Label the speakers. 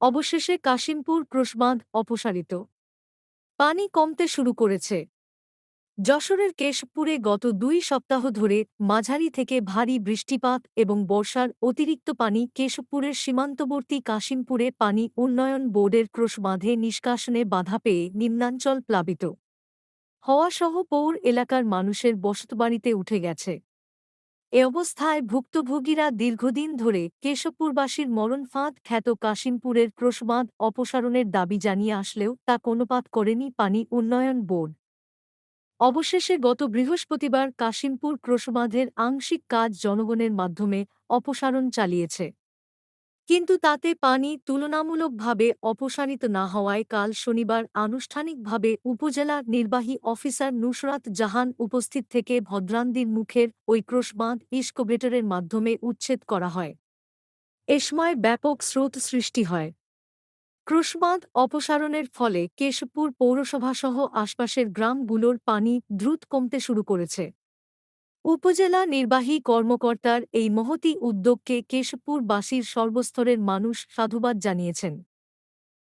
Speaker 1: অবশেষে কাশিমপুর ক্রোশবাঁধ অপসারিত। পানি কমতে শুরু করেছে। যশোরের কেশপুরে গত দুই সপ্তাহ ধরে মাঝারি থেকে ভারী বৃষ্টিপাত এবং বর্ষার অতিরিক্ত পানি কেশবপুরের সীমান্তবর্তী কাশিমপুরে পানি উন্নয়ন বোর্ডের ক্রোশবাঁধে নিষ্কাশনে বাধা পেয়ে নিম্নাঞ্চল প্লাবিত। হওয়াসহ পৌর এলাকার মানুষের বসতবাড়িতে উঠে গেছে। এ অবস্থায় ভুক্তভোগীরা দীর্ঘদিন ধরে কেশবপুরবাসীর মরণ ফাঁদ খ্যাত কাশিমপুরের ক্রোশবাঁধ অপসারণের দাবি জানিয়ে আসলেও তা কোনোপাত করেনি পানি উন্নয়ন বোর্ড। অবশেষে গত বৃহস্পতিবার কাশিমপুর ক্রোশবাঁধের আংশিক কাজ জনগণের মাধ্যমে অপসারণ চালিয়েছে। কিন্তু তাতে পানি তুলনামূলকভাবে অপসারিত না হওয়ায় কাল শনিবার আনুষ্ঠানিকভাবে উপজেলা নির্বাহী অফিসার নুসরাত জাহান উপস্থিত থেকে ভদ্রান্দির মুখের ওই ক্রোশবাঁধ ইস্কোভেটরের মাধ্যমে উচ্ছেদ করা হয়। এ সময় ব্যাপক স্রোত সৃষ্টি হয়। ক্রুশবাঁধ অপসারণের ফলে কেশবপুর পৌরসভাসহ আশপাশের গ্রামগুলোর পানি দ্রুত কমতে শুরু করেছে। উপজেলা নির্বাহী কর্মকর্তার এই মহতি উদ্যোগকে কেশপুরবাসীর সর্বস্তরের মানুষ সাধুবাদ জানিয়েছেন।